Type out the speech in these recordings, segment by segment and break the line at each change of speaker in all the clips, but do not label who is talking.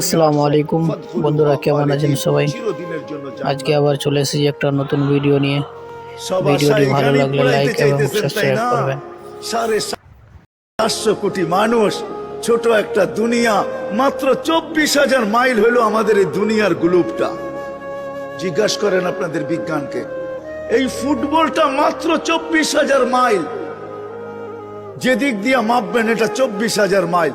আসসালামু আলাইকুম। বন্ধুরা কেমন আছেন সবাই? আজকে আবার চলে এসেছি একটা নতুন ভিডিও নিয়ে। ভিডিওটি ভালো লাগলে লাইক এবং সাবস্ক্রাইব করবেন।
সাড়ে সাতশো কোটি মানুষ ছোট একটা দুনিয়া মাত্র চব্বিশ হাজার মাইল হলো আমাদের এই দুনিয়ার গ্লুপটা। জিজ্ঞাসা করেন আপনাদের বিজ্ঞানকে এই ফুটবলটা মাত্র চব্বিশ হাজার মাইল। যেদিক দিয়ে মাপবেন এটা চব্বিশ হাজার মাইল।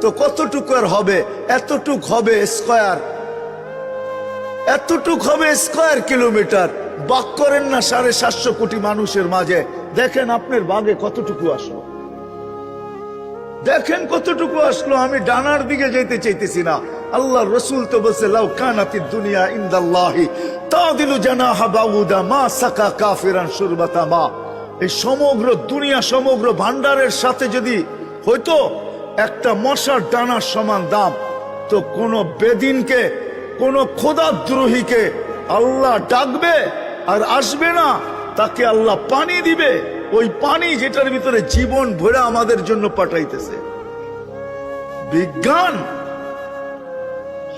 তো কতটুকু আর হবে? এতটুক হবে স্কোয়ার। এতটুক হবে স্কোয়ার কিলোমিটার। বাক করেন না সাড়ে সাতশো কোটি মানুষের মাঝে। দেখেন আপনার বাগে কতটুকু আসলো। দেখেন কতটুকু আসলো। আমি ডানার দিকে যেতে চাইতেছি না। আল্লাহ রসুল তো বলছে, লাউ কানাতি দুনিয়া ইন্দাল্লাহি তাদিলু জানাহা বাউদা মা সাকা কাফিরান সুরবাতা মা। এই সমগ্র দুনিয়া, সমগ্র ভান্ডারের সাথে যদি হয়তো একটা মশার ডানার সমান দাম। তো কোন বেদিনকে, কোন খোদাদ্রোহীকে আল্লাহ ডাকবে আর আসবে না, তাকে আল্লাহ পানি দিবে। ওই পানি যেটার ভিতরে জীবন ভরে আমাদের জন্য পাঠাইতেছে। বিজ্ঞান,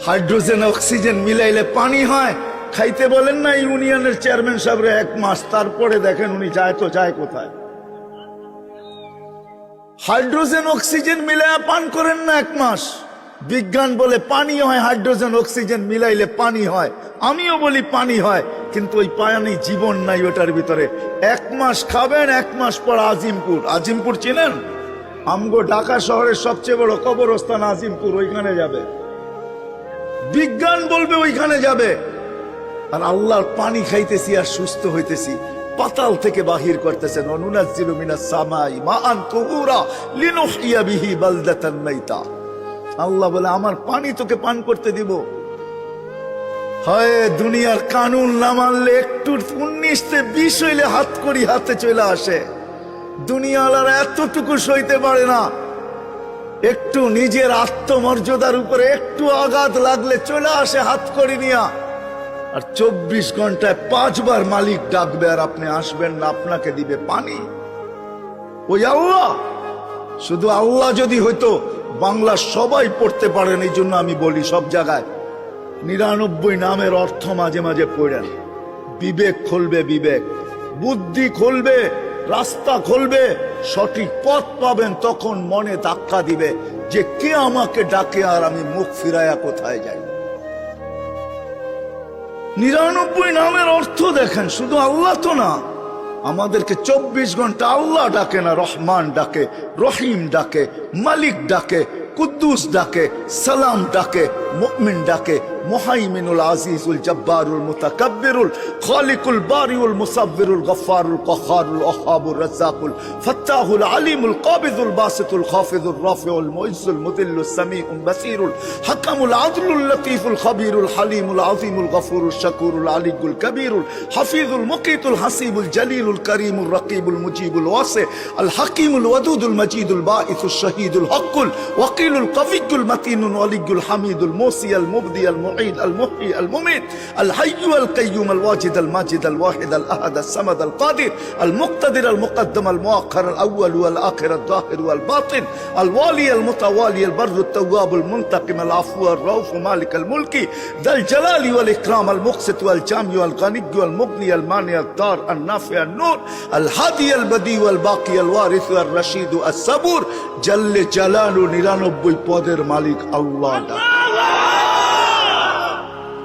হাইড্রোজেন, অক্সিজেন মিলাইলে পানি হয়। খাইতে বলেন না ইউনিয়নের চেয়ারম্যান সাহেব এক মাস তারপরে দেখেন উনি যায় তো যায় কোথায়। হাইড্রোজেন, অক্সিজেন মিলাইয়া পান করেন না এক মাস। বিজ্ঞান বলে পানি হয়, হাইড্রোজেন, অক্সিজেন মিলাইলে পানি হয়। আমিও বলি পানি হয়, কিন্তু ওই পানি জীবন নাই ওটার ভিতরে। এক মাস খাবেন, এক মাস পর আজিমপুর। আজিমপুর চিনেন? আমগো ঢাকা শহরের সবচেয়ে বড় কবরস্থান আজিমপুর, ওইখানে যাবে। বিজ্ঞান বলবে ওইখানে যাবে। আর আল্লাহর পানি খাইতেছি আর সুস্থ হইতেছি। পাতাল থেকে বাহির করতেছেন। মিনাস সামাই তুহুরা লিনুহইয়া বিহি বালদাতান মাইতা। আল্লাহ বলে, আমার পানি তোকে পান করতে দিব। হয়, দুনিয়ার কানুন না মানলে একটু উনিশতে বিষ হইলে হাত করি হাতে চলে আসে। দুনিয়ালারা এতটুকু সইতে পারে না। একটু নিজের আত্মমর্যাদার উপরে একটু আঘাত লাগলে চলে আসে হাত করি নিয়া। আর চব্বিশ ঘন্টায় পাঁচবার মালিক ডাকবে আর আপনি আসবেন না, আপনাকে দিবে পানি। ওই আল্লাহ! শুধু আল্লাহ যদি হইতো, বাংলা সবাই পড়তে পারেন, এই জন্য আমি বলি সব জায়গায় নিরানব্বই নামের অর্থ মাঝে মাঝে পড়েন বিবেক খুলবে, বিবেক। বুদ্ধি খুলবে, রাস্তা খুলবে, সঠিক পথ পাবেন, তখন মনে ধাক্কা দিবে যে কে আমাকে ডাকে আর আমি মুখ ফিরায়া কোথায় যাই। নিরানব্বই নামের অর্থ দেখেন, শুধু আল্লাহ তো না। আমাদেরকে চব্বিশ ঘণ্টা আল্লাহ ডাকে না, রহমান ডাকে, রহিম ডাকে, মালিক ডাকে, কুদ্দুস ডাকে, সালাম ডাকে মুমিন ডাকে মুহাইমিনুল আজিজুল জব্বারুল মুতাকাব্বিরুল খালিকুল বারিউল মুসাব্বিরুল গফফারুল কহারুল ওহাবুর রাজ্জাকুল ফাত্তাহুল আলিমুল কাবিদুল বাসিতুল খাফিদুল রাফিউল মুইজ্জুল মুদিল্লুস সামিউল বাসিরুল হাকামুল আদলুল লতীফুল খবীরুল হালিমুল আযীমুল গফুরুল শাকুরুল আলিকুল কবীরুল হাফিজুল মুকিতুল হাসিবুল জলিলুল করিমুল রকিবুল মুজিবুল ওয়াসি আল হাকিমুল ওয়াদুদুল মজিদুল বাঈসুল শহীদুল হকুল ওয়াকিলুল কবিয়ুল মতিনুল ওয়ালিয়ুল হামিদুল الموسي المبدي المعيد المحيي المميت الحي القيوم الواجد الماجد الواحد الأحد السمد القادر المقتدر المقدم المؤخر الأول والآخر الظاهر والباطن الوالي المتوالي البر التواب المنتقم العفو الروف مالك الملك ذا الجلال والإكرام المقسط والجامع والغني والمغني المانع الدار النافع النور الهادي البدي والباقي الوارث الرشيد الصبور জল্লে চালানো নিরানব্বই পদের মালিক الله.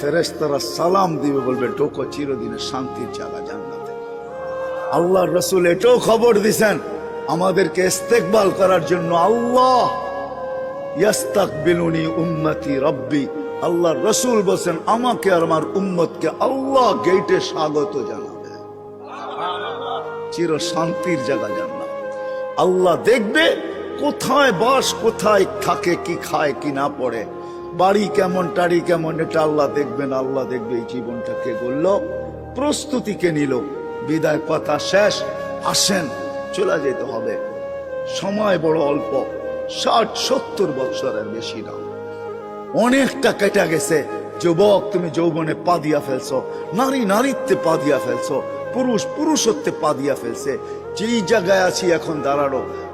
ফেরেস্তারা সালাম দিবে, বলবে, ঢোকো, চিরদিনের শান্তির জায়গা জান্নাতে। আল্লাহ রসুল এটাও খবর দিছেন, আমাদেরকে ইস্তেকবাল করার জন্য আল্লাহ ইয়াস্তাকবিলুনি উম্মতি রব্বি। আল্লাহ রসুল বলছেন, আমাকে আর আমার উম্মতকে আল্লাহ গেটে স্বাগত জানাবে। চির শান্তির জায়গা জান্নাত। আল্লাহ দেখবে কোথায় বাস, কোথায় থাকে, কি খায়, কি না পড়ে। বাড়ি কেমন, টাড়ি কেমন, এটা আল্লাহ দেখবেন, আল্লাহ দেখবে এই জীবনটাকে গড়ল প্রস্তুতিকে নিল। বিদায় কথা শেষ, আসেন, চলে যেতে হবে। সময় বড় অল্প, ষাট, সত্তর বৎসরের বেশি না। অনেকটা কেটে গেছে। যুবক, তুমি যৌবনে পা দিয়া ফেলছো, নারী নারীত্বে পা দিয়া ফেলছো, পুরুষ পুরুষত্বে পা দিয়া ফেলছে। যেই জায়গায় আছি এখন দাঁড়ানো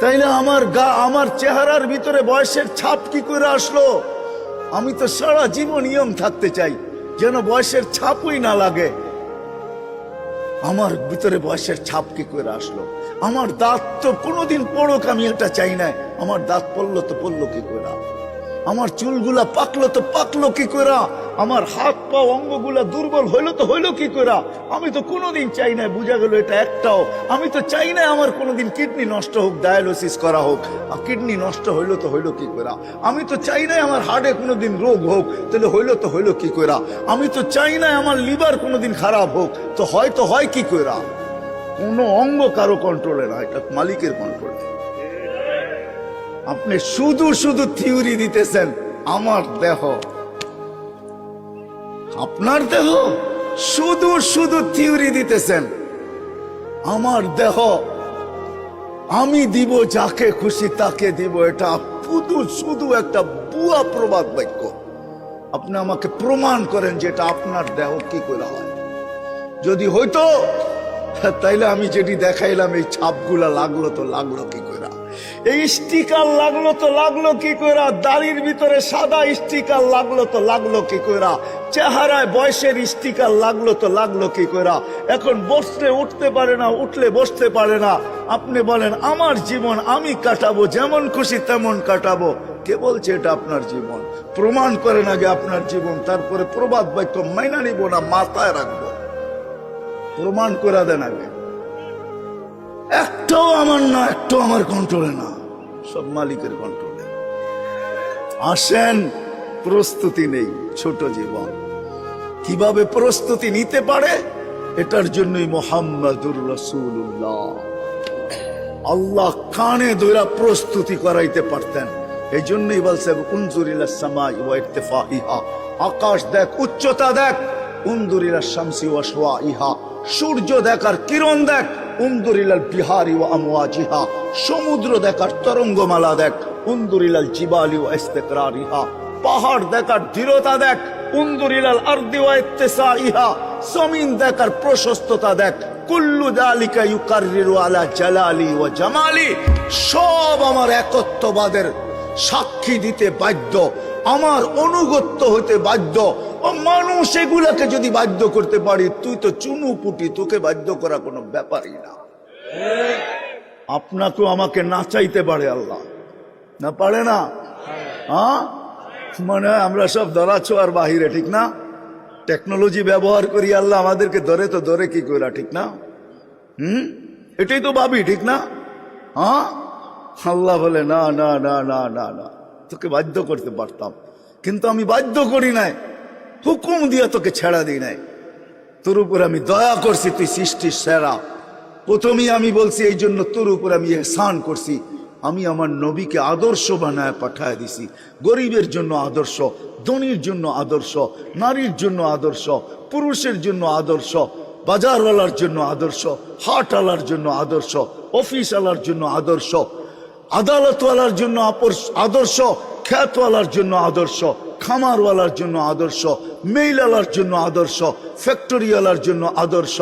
তাইলে আমার গা, আমার চেহারার ভিতরে বয়সের ছাপ কি করে আসলো? আমি তো সারা জীবন নিয়ম থাকতে চাই, যেন বয়সের ছাপই না লাগে। আমার ভিতরে বয়সের ছাপ কি করে আসলো? আমার দাঁত তো কোনোদিন পড়ুক, আমি এটা চাই না। আমার দাঁত পড়ল তো পড়ল কি করে? আমার চুলগুলা পাকলো তো পাকলো কি করে আমার হাত পা অঙ্গগুলা দুর্বল হইল তো হইল কি করে আমি তো কোনোদিন চাই না বুঝা গেল এটা একটাও। আমি তো চাই না আমার কোনোদিন কিডনি নষ্ট হোক, ডায়ালিসিস করা হোক। আর কিডনি নষ্ট হইল তো হইল কি করে আমি তো চাই না আমার হার্টে কোনোদিন রোগ হোক, তাহলে হইল তো হইল কি করে আমি তো চাই না আমার লিভার কোনোদিন খারাপ হোক, তো হয়তো হয় কি করে কোনো অঙ্গ কারও কন্ট্রোলে না, এটা মালিকের কন্ট্রোলে আপনি শুধু শুধু থিওরি দিতেছেন, আমার দেহ। আপনার দেহ শুধু শুধু থিওরি দিতেছেন, আমার দেহ। আমি দিব যাকে খুশি, তাকে দিব। এটা শুধু শুধু একটা বুয়া প্রবাদ বাক্য। আপনি আমাকে প্রমাণ করেন যে এটা আপনার দেহ কি করে হয়। যদি হইতো, তাইলে আমি যেটি দেখাইলাম, এই ছাপগুলা লাগল তো লাগল কি করে? এই স্টিকার লাগল তো লাগল কি কইরা? দাড়ির ভিতরে সাদা স্টিকার লাগল তো লাগল কি কইরা? চেহারায় বয়সের স্টিকার লাগল তো লাগল কি কইরা? এখন বসলে উঠতে পারে না, উঠলে বসতে পারে না। আপনি বলেন, আমার জীবন আমি কাটাবো, যেমন খুশি তেমন কাটাবো। কে বলছে এটা আপনার জীবন? প্রমাণ করেন আগে আপনার জীবন, তারপরে প্রবাদ বাক্য মাইনা নিব না, মাথায় রাখব। প্রমাণ করে দেন আগে। একটাও আমার না, একটাও আমার কন্ট্রোলে না। সব মালিকের কন্ট্রোলে আসেন, প্রস্তুতি নেই, ছোট জীবন। কীভাবে প্রস্তুতি নিতে পারে? এটার জন্যই মোহাম্মদুর রসুল্লাহ আল্লাহ কানে ধরা প্রস্তুতি করাইতে পারতেন। এই জন্যই বলছে উনজুরিলা সামাই ওয়া ইরতিফাইহা আকাশ দেখ, উচ্চতা দেখ উন্দুরিলা শামসি ওয়া শোয়া ইহা সূর্য দেখ আর কিরণ দেখ উন্দুরিলাল বিহারি ও আমওয়াজিহা সমুদ্র দেখার তরঙ্গমালা দেখ, উন্দুরিলাল জিবালি ও ইস্তেকরারিহা পাহাড় দেখার দৃঢ়তা দেখ, উন্দুরিলাল আরদি ও ইত্তেসাইহা জমিন দেখার প্রশস্ততা দেখ, কুল্লু দালিকা ইউকাররিরু আলা জালালি ও জামালি, সব আমার একত্ববাদের সাক্ষী দিতে বাধ্য, আমার অনুগত্য হতে বাধ্য মানুষ এগুলাকে যদি বাধ্য করতে পারি, তুই তো চুনু পুটি, তোকে বাধ্য করা কোনো ব্যাপারই না। আপনাকেও আমাকে নাচাইতে পারে আল্লাহ। না পারে না? হ্যাঁ? মানে আমরা সব ধরাছো আর বাহিরে, ঠিক না? টেকনোলজি ব্যবহার করি আল্লাহ, আমাদেরকে ধরে তো ধরে কি করা ঠিক না? হুম? এটাই তো ভাবি, ঠিক না? হ্যাঁ? আল্লাহ বলে, না না না না না না, তোকে বাধ্য করতে পারতাম। কিন্তু আমি বাধ্য করি নাই। হুকুম দিয়ে তোকে ছেড়া দিই নাই। তোর উপর আমি দয়া করছি, তুই সৃষ্টির সেরা। প্রথমেই আমি বলছি, এই জন্য তোর উপর আমি এহসান করছি। আমি আমার নবীকে আদর্শ বানায় পাঠায় দিছি। গরিবের জন্য আদর্শ, ধনির জন্য আদর্শ, নারীর জন্য আদর্শ, পুরুষের জন্য আদর্শ, বাজারওয়ালার জন্য আদর্শ, হাটওয়ালার জন্য আদর্শ, অফিসওয়ালার জন্য আদর্শ, আদালতওয়ালার জন্য আদর্শ, খ্যাতওয়ালার জন্য আদর্শ খামারওয়ালার জন্য আদর্শ, মেইলালার জন্য আদর্শ, ফ্যাক্টরিওয়ালার জন্য আদর্শ,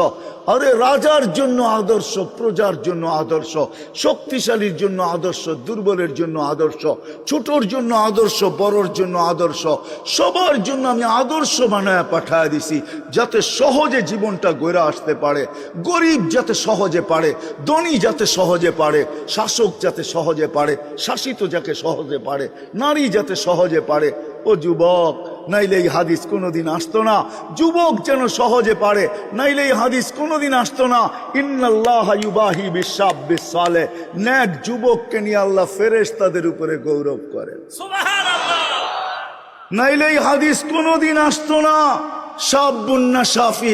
আরে রাজার জন্য আদর্শ, প্রজার জন্য আদর্শ, শক্তিশালীর জন্য আদর্শ, দুর্বলের জন্য আদর্শ, ছোটর জন্য আদর্শ, বড়র জন্য আদর্শ, সবার জন্য আমি আদর্শ বানায় পাঠায় দিছি যাতে সহজে জীবনটা গড়ে আসতে পারে, গরিব যাতে সহজে পারে, ধনী যাতে সহজে পারে, শাসক যাতে সহজে পারে, শাসিত যাকে সহজে পারে, নারী যাতে সহজে পারে ও যুবক নাইলে এই হাদিস কোনোদিন আসতো না। যুবক যেন সহজে পারে নাইলে এই হাদিস কোনোদিন আসতো না। ইন্নাল্লাহ ইউবাহি বিশাব বিসালে ন্যাক যুবককে নিয়ে আল্লাহ ফেরেস তাদের উপরে গৌরব করেন। নাইলে এই হাদিস কোনোদিন আসতো না। ও শাফি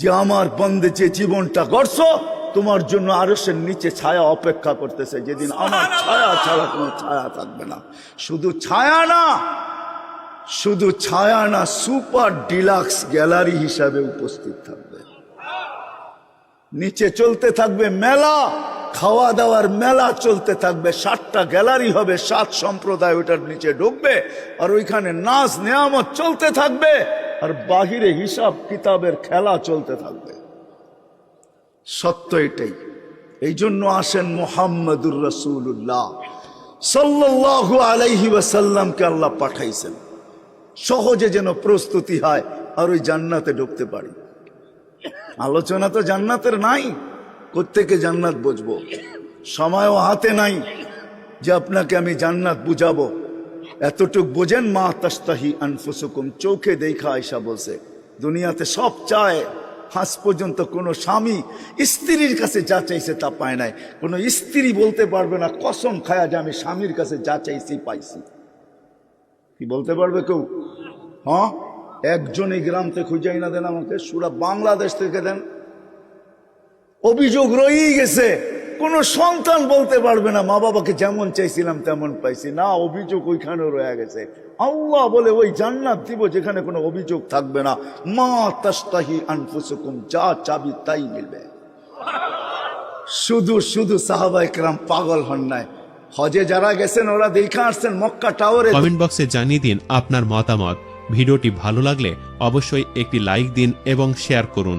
যে আমার বন্দে যে জীবনটা গড়ছ তোমার জন্য আরসের নিচে ছায়া অপেক্ষা করতেছে। যেদিন আমার ছায়া ছাড়া কোনো ছায়া থাকবে না। শুধু ছায়া না শুধু ছায়া না সুপার ডিলাক্স গ্যালারি হিসাবে উপস্থিত থাকবে। নিচে চলতে থাকবে মেলা খাওয়া দাওয়ার মেলা চলতে থাকবে সাতটা গ্যালারি হবে সাত সম্প্রদায় ওটার নিচে ঢুকবে আর ওইখানে নাচ নেয়ামত চলতে থাকবে। আর বাহিরে হিসাব কিতাবের খেলা চলতে থাকবে। সত্য এটাই। এই জন্য আসেন মোহাম্মদুর রসুল্লাহ সাল্লাল্লাহু আলাইহি ওয়াসাল্লামকে আল্লাহ পাঠাইছেন। সহজে যেন প্রস্তুতি হয় আর ওই জান্নাতে ঢুকতে পারি। আলোচনা তো জান্নাতের নাই, কোত্থেকে জান্নাত বুঝব? সময়ও হাতে নাই যে আপনাকে আমি জান্নাত বুঝাবো। এতটুক বোঝেন, মা তাস্তাহি আনফুসুকুম। চোখে দেখা আয়সা বলছে, দুনিয়াতে সব চায়, আজ পর্যন্ত কোনো স্বামী স্ত্রীর কাছে যা চাইছে তা পায় নাই। কোনো স্ত্রী বলতে পারবে না, কসম খায়া যে আমি স্বামীর কাছে যা চাইছি পাইছি। কি বলতে পারবে কেউ? হ্যাঁ? একজনই এই গ্রাম থেকে খুঁজাই না দেন আমাকে, সুরা বাংলাদেশ থেকে দেন। অভিযোগ রয়েই গেছে কোন সন্তান বলতে পারবে না, মা বাবাকে যেমন চাইছিলাম তেমন পাইছি। না, অভিযোগ ওইখানে রয়ে গেছে। আল্লাহ বলে, ওই জান্নাত দিব যেখানে কোনো অভিযোগ থাকবে না। মা তাস্তাহি আনফুসুকুম, যা চাবি তাই মিলবে। শুধু শুধু সাহাবা একরাম পাগল হন নাই। হজে যারা গেছেন, ওরা দেখা আসছেন মক্কা টাওয়ারে।
কমেন্ট বক্সে জানিয়ে দিন আপনার মতামত। ভিডিওটি ভালো লাগলে অবশ্যই একটি লাইক দিন এবং শেয়ার করুন।